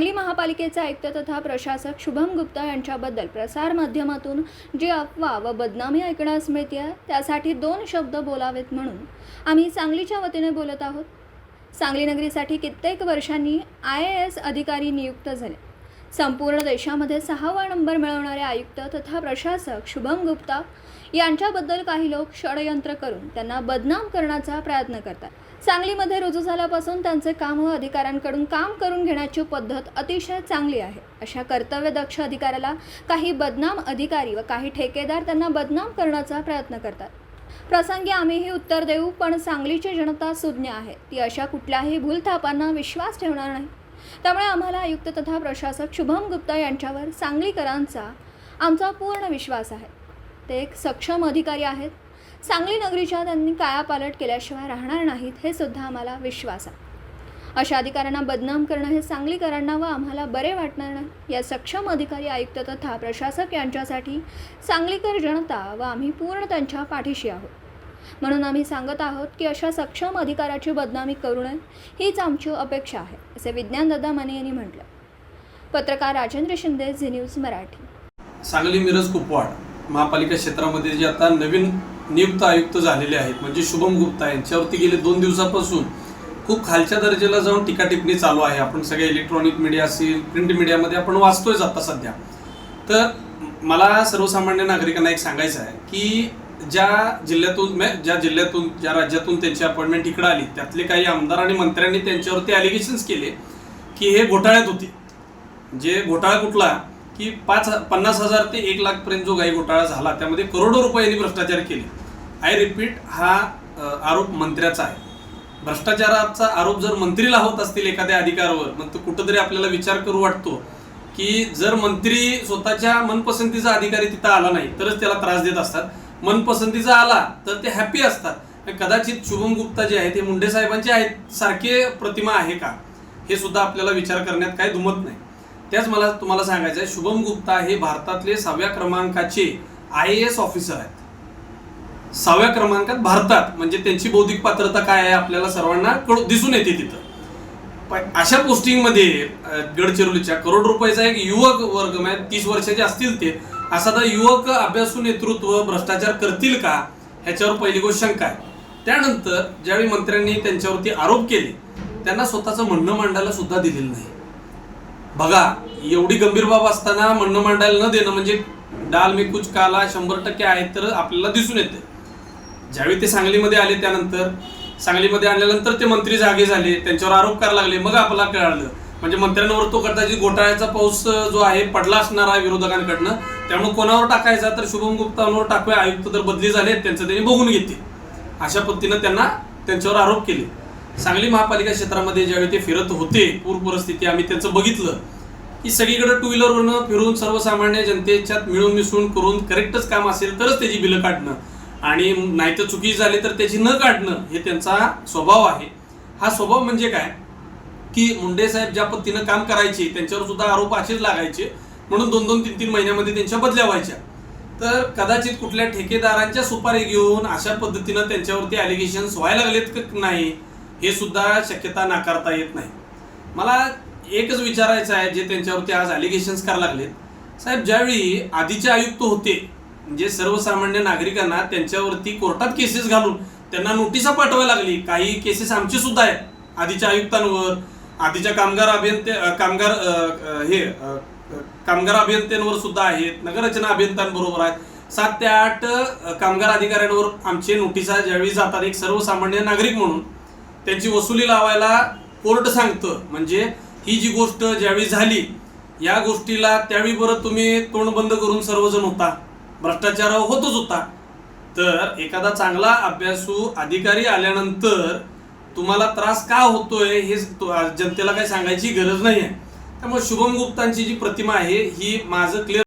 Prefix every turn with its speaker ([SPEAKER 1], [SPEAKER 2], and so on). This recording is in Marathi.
[SPEAKER 1] सांगली महापालिकेचे आयुक्त तथा प्रशासक शुभम गुप्ता यांच्याबद्दल प्रसारमाध्यमातून जी अफवा व बदनामी ऐकण्यास मिळते त्यासाठी दोन शब्द बोलावेत म्हणून आम्ही सांगलीच्या वतीने बोलत आहोत. सांगली नगरीसाठी कित्येक वर्षांनी आय ए एस अधिकारी नियुक्त झाले. संपूर्ण देशामध्ये सहावा नंबर मिळवणारे आयुक्त तथा प्रशासक शुभम गुप्ता यांच्याबद्दल काही लोक षडयंत्र करून त्यांना बदनाम करण्याचा प्रयत्न करतात. सांगलीमध्ये रुजू झाल्यापासून त्यांचे काम व अधिकाऱ्यांकडून काम करून घेण्याची पद्धत अतिशय चांगली आहे. अशा कर्तव्यदक्ष अधिकाऱ्याला काही बदनाम अधिकारी व काही ठेकेदार त्यांना बदनाम करण्याचा प्रयत्न करतात. प्रसंगी आम्हीही उत्तर देऊ पण सांगलीची जनता सुज्ञ आहे. ती अशा कुठल्याही भूलथापांना विश्वास ठेवणार नाही. त्यामुळे आम्हाला आयुक्त तथा प्रशासक शुभम गुप्ता यांच्यावर सांगलीकरांचा आमचा पूर्ण विश्वास आहे. ते एक सक्षम अधिकारी आहेत. सांगली नगरीच्या त्यांनी कायापालट केल्याशिवाय राहणार नाहीत हे सुद्धा आम्हाला विश्वास आहे. अशा अधिकाऱ्यांना बदनाम करणं हे सांगलीकरांना व आम्हाला बरे वाटणार नाही. या सक्षम अधिकारी आयुक्त तथा प्रशासक यांच्यासाठी सांगलीकर जनता व आम्ही पूर्ण त्यांच्या पाठीशी आहोत. म्हणून आम्ही सांगत आहोत की अशा सक्षम अधिकाराची बदनामी करू नये हीच आमची अपेक्षा आहे असे विज्ञानदादा माने यांनी म्हटलं. पत्रकार राजेंद्र शिंदे झी न्यूज मराठी.
[SPEAKER 2] सांगली मिरज कुपवाड. महापालिका क्षेत्रामध्ये जे आता नवीन नियुक्त आयुक्त झालेले आहेत. म्हणजे शुभम गुप्ता यांच्यावरती गेले दोन दिवसापासून खूप खालच्या दर्जाला जाऊन टीका टिप्पणी चालू आहे. आपण सगळे इलेक्ट्रॉनिक मीडिया असेल प्रिंट मीडियामध्ये आपण वाचतोय आता सध्या. तर मला सर्वसामान्य नागरिकांना एक सांगायचं आहे की ज्या जिल्ह्यातून ज्या जिल्ह्यातून ज्या राज्यातून त्यांची अपॉइंटमेंट इकडे आली त्यातले काही आमदार आणि मंत्र्यांनी त्यांच्यावरती अलिगेशन्स केले की हे घोटाळ्यात होते. जे घोटाळा कुठला? की पाच पन्नास हजार ते एक लाखपर्यंत जो काही घोटाळा झाला त्यामध्ये करोडो रुपयांनी भ्रष्टाचार केले. आय रिपीट हा आरोप मंत्र्याचा आहे. भ्रष्टाचाराचा आरोप जर मंत्रीला होत असतील एखाद्या अधिकारावर मग तो कुठंतरी आपल्याला विचार करू वाटतो की जर मंत्री स्वतःच्या मनपसंतीचा अधिकारी तिथं आला नाही तरच त्याला त्रास देत असतात. मनपसंतीचा आला तर ते हॅपी असतात. कदाचित शुभम गुप्ता जे आहेत ते मुंडे साहेबांचे आहेत सारखे प्रतिमा आहे का? हे सुद्धा आपल्याला विचार करण्यात काय दुमत नाही. त्याच मला तुम्हाला सांगायचं आहे शुभम गुप्ता हे भारतातले सहाव्या क्रमांकाचे आय ए एस ऑफिसर आहेत. सहाव्या क्रमांकात भारतात म्हणजे त्यांची बौद्धिक पात्रता काय आहे आपल्याला सर्वांना कळू- दिसून येते तिथं. पण अशा पोस्टिंगमध्ये गडचिरोलीच्या करोड रुपयाचा एक युवक वर्ग म्हणजे तीस वर्षाचे असतील ते असा तर युवक अभ्यासू नेतृत्व भ्रष्टाचार करतील का? ह्याच्यावर पहिली गोष्ट शंका आहे. त्यानंतर ज्यावेळी मंत्र्यांनी त्यांच्यावरती आरोप केले त्यांना स्वतःचं म्हणणं मांडायला सुद्धा दिलेलं नाही. बघा एवढी गंभीर बाब असताना म्हणणं मांडायला न देणं म्हणजे डाल मी कुछ काला शंभर टक्के आहेत तर आपल्याला दिसून येते. ज्यावेळी ते सांगलीमध्ये आले त्यानंतर सांगलीमध्ये आणल्यानंतर ते मंत्री जागे झाले त्यांच्यावर आरोप करायला लागले मग आपल्याला कळालं. म्हणजे मंत्र्यांवर तो कदाचित घोटाळ्याचा पाऊस जो आहे पडला असणार आहे विरोधकांकडनं त्यामुळे कोणावर टाकायचा तर शुभम गुप्तांवर टाकूया आयुक्त तर बदली झाले त्यांचं त्यांनी बघून घेते अशा पद्धतीनं त्यांना त्यांच्यावर आरोप केले. सांगली महापालिका क्षेत्रामध्ये ज्यावेळी ते फिरत होते पूर परिस्थिती आम्ही त्यांचं बघितलं की सगळीकडे टू व्हीलरवरनं फिरून सर्वसामान्य जनतेच्यात मिळून मिसळून करून करेक्टच काम असेल तरच त्याची बिलं काढणं. आणि नाही तर चुकी झाली तर त्याची न काढणं हे त्यांचा स्वभाव आहे. हा स्वभाव म्हणजे काय? की मुंडे साहेब ज्या पद्धतीनं काम करायचे त्यांच्यावर सुद्धा आरोप असेच लागायचे. म्हणून दोन दोन तीन तीन महिन्यामध्ये त्यांच्या बदल्या व्हायच्या. तर कदाचित कुठल्या ठेकेदारांच्या सुपारी घेऊन अशा पद्धतीनं त्यांच्यावरती ॲलिगेशन्स व्हायला लागलेत नाही हे सुद्धा शक्यता नाकारता येत नाही. मला एकच विचारायचं आहे जे त्यांच्यावरती आज ॲलिगेशन्स करायला लागलेत. साहेब ज्यावेळी आधीचे आयुक्त होते म्हणजे सर्वसामान्य नागरिकांना त्यांच्यावरती कोर्टात केसेस घालून त्यांना नोटिसा पाठवायला लागली. काही केसेस आमचे सुद्धा आहेत. आधीच्या आयुक्तांवर आधीच्या कामगार अभियंते कामगार हे कामगार अभियंत्यांवर सुद्धा आहेत. नगररचना अभियंत्यांबरोबर आहेत. सात ते आठ कामगार अधिकाऱ्यांवर आमचे नोटिसा ज्यावेळी जातात एक सर्वसामान्य नागरिक म्हणून त्यांची वसुली लावायला कोर्ट सांगतं. म्हणजे ही जी गोष्ट ज्यावेळी झाली या गोष्टीला त्यावेळी बरं तुम्ही तोंड बंद करून सर्वजण होता. भ्रष्टाचार होतच होता. तर एखादा चांगला अभ्यासू अधिकारी आल्यानंतर तुम्हाला त्रास का होतोय हे जनतेला काही सांगायची गरज नाही आहे त्यामुळे शुभम गुप्तांची जी प्रतिमा आहे ही माझं क्लिअर